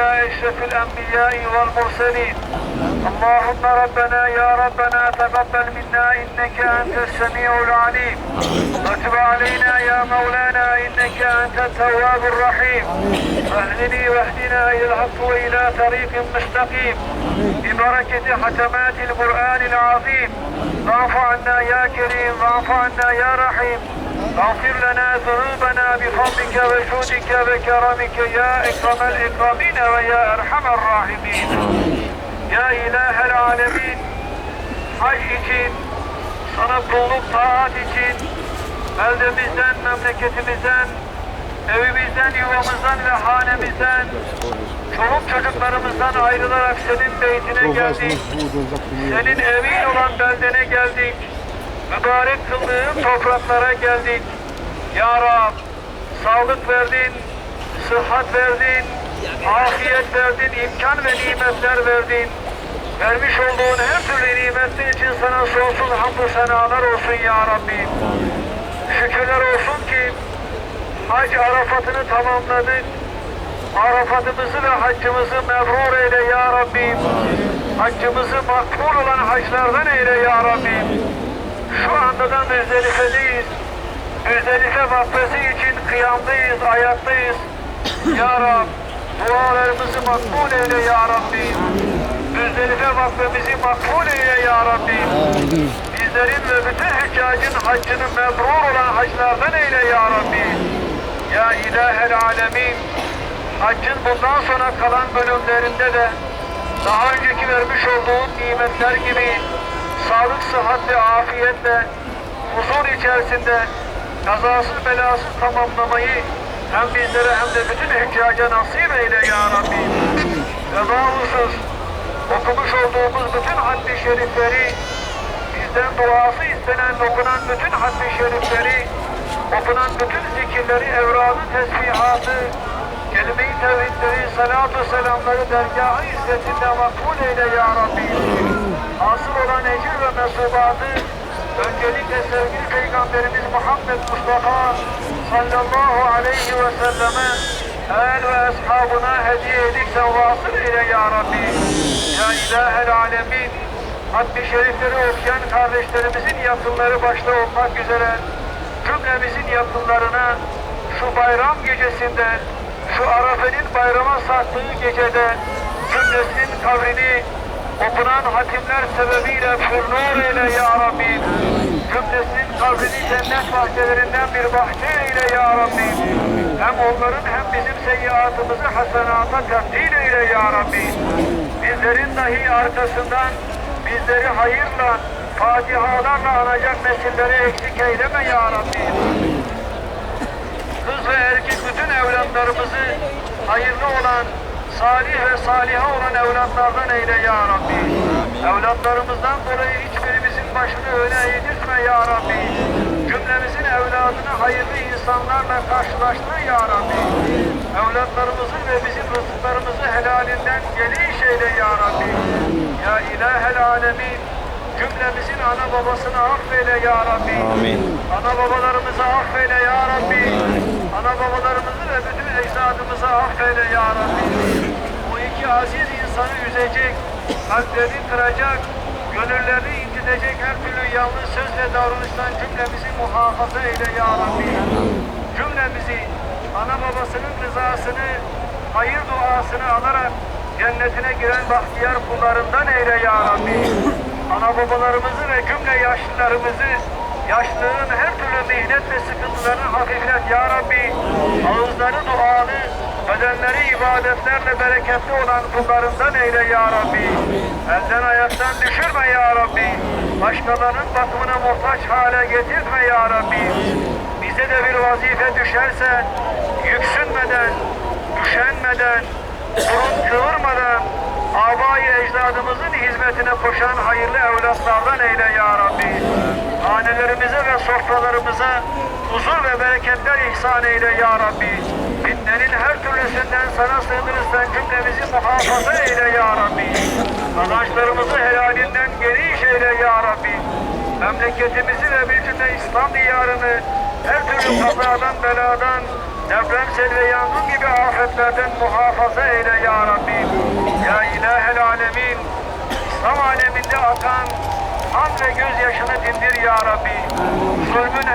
أشرف الأنبياء والمرسلين. اللهم ربنا يا ربنا تقبل منا إنك أنت السميع العليم. وتب علينا يا مولانا إنك أنت التواب الرحيم. واهدني واهدنا إلى الحق وإلى طريق مستقيم. ببركة ختمات القرآن العظيم. واعف عنا يا كريم واعف عنا يا رحيم. Gafir lana zunubana bi fadlika ve cudika ve keramike ya ekremel ekramine ve ya erhamer rahimin. Ya ilahel alemin, hac için, sana kulluk taat için, beldemizden, memleketimizden, evimizden, yuvamızdan ve hanemizden, çoluk çocuklarımızdan ayrılarak senin beytine geldik, senin evin olan beldene geldik. Mübarek kıldığın topraklara geldik. Ya Rab, sağlık verdin, sıhhat verdin, afiyet verdin, imkan ve nimetler verdin. Vermiş olduğun her türlü nimetler için sana sonsuz hamdü senalar olsun ya Rabbi. Şükürler olsun ki hac arafatını tamamladık. Arafatımızı ve haccımızı mebrur eyle ya Rabbim. Haccımızı makbul olan haclardan eyle ya Rabbim. Şu anda da Müzdelife'deyiz. Müzdelife vakfesi için kıyamdayız, ayaktayız. Ya Rab, dualarımızı makbul eyle ya Rabbim. Müzdelife vakfemizi makbul eyle ya Rabbim. Bizlerin ve bütün hüccacın haccını mebrur olan haclardan eyle ya Rabbim. Ya İlahel Alemin, haccın bundan sonra kalan bölümlerinde de daha önceki vermiş olduğum nimetler gibi sağlık, sıhhat ve afiyetle huzur içerisinde kazasız belasız tamamlamayı hem bizlere hem de bütün hüccaca nasip eyle ya Rabbi. Husus okumuş olduğumuz bütün haddi şerifleri bizden duası istenen okunan bütün haddi şerifleri okunan bütün zikirleri, evradı, tesbihatı, kelime-i tevhidleri, salatu selamları dergahı izzetinde makbul eyle ya Rabbi. Asıl olan ecir ve mesubatı öncelikle sevgili Peygamberimiz Muhammed Mustafa sallallahu aleyhi ve selleme el ve ashabına hediye edikse vasıl eyle ya Rabbi. Ya ilahel alemin haddi şerifleri okuyan kardeşlerimizin yakınları başta olmak üzere cümlemizin yakınlarına şu bayram gecesinde, şu Arafe'nin bayrama sarktığı gecede cümlesinin kabrini okunan hatimler sebebiyle pürnur eyle ya Rabbi. Cümlesinin kabrini cennet bahçelerinden bir bahçe eyle ya Rabbi. Hem onların hem bizim seyyiatımızı hasenata tebdil eyle ya Rabbi. Bizlerin dahi arkasından bizleri hayırla, fatihalarla anacak nesilleri eksik eyleme ya Rabbi. Ve erkek bütün evlatlarımızı hayırlı olan, salih ve saliha olan evlatlardan eyle ya Rabbi. Evlatlarımızdan dolayı hiçbirimizin başını öne eğdirtme ya Rabbi. Cümlemizin evladını hayırlı insanlarla karşılaştır ya Rabbi. Evlatlarımızın ve bizim rızıklarımızı helalinden geliş eyle ya Rabbi. Ya ilahel alemin. Cümlemizin ana babasını affeyle ya Rabbi. Amin. Ana babalarımızı affeyle ya Rabbi. Ana babalarımızı ve bütün ecdadımızı affeyle ya Rabbi. Bu iki aziz insanı üzecek, kalplerini kıracak, gönüllerini incitecek her türlü yanlış söz ve davranıştan cümlemizi muhafaza eyle ya Rabbi. Cümlemizi ana babasının rızasını, hayır duasını alarak cennetine giren bahtiyar kullarından eyle ya Rabbi. Ana babalarımızı ve cümle yaşlılarımızı yaşlılığın her türlü mihnet ve sıkıntılarını hafiflet ya Rabbi. Ağızları dualı, bedenleri ibadetlerle bereketli olan kullarından eyle ya Rabbi. Elden ayaktan düşürme ya Rabbi. Başkalarının bakımına muhtaç hale getirtme ya Rabbi. Bize de bir vazife düşerse yüksünmeden, üşenmeden, burun kıvırmadan abayı ecdadımızın hizmetine koşan hayırlı evlatlardan eyle ya Rabbi. Hanelerimize ve sofralarımıza huzur ve bereketler ihsan eyle ya Rabbi. Fitnenin her türlüsünden sana sığınırız sen cümlemizi muhafaza eyle ya Rabbi. Kazançlarımızı helalinden geniş eyle ya Rabbi. Memleketimizi ve bir cümle İslam diyarını her türlü kazadan, beladan, depremsel ve yangın gibi afetlerden muhafaza eyle ya Rabbi. İlahel alemin. İslam aleminde akan kan ve gözyaşını dindir ya Rabbi. Zulmün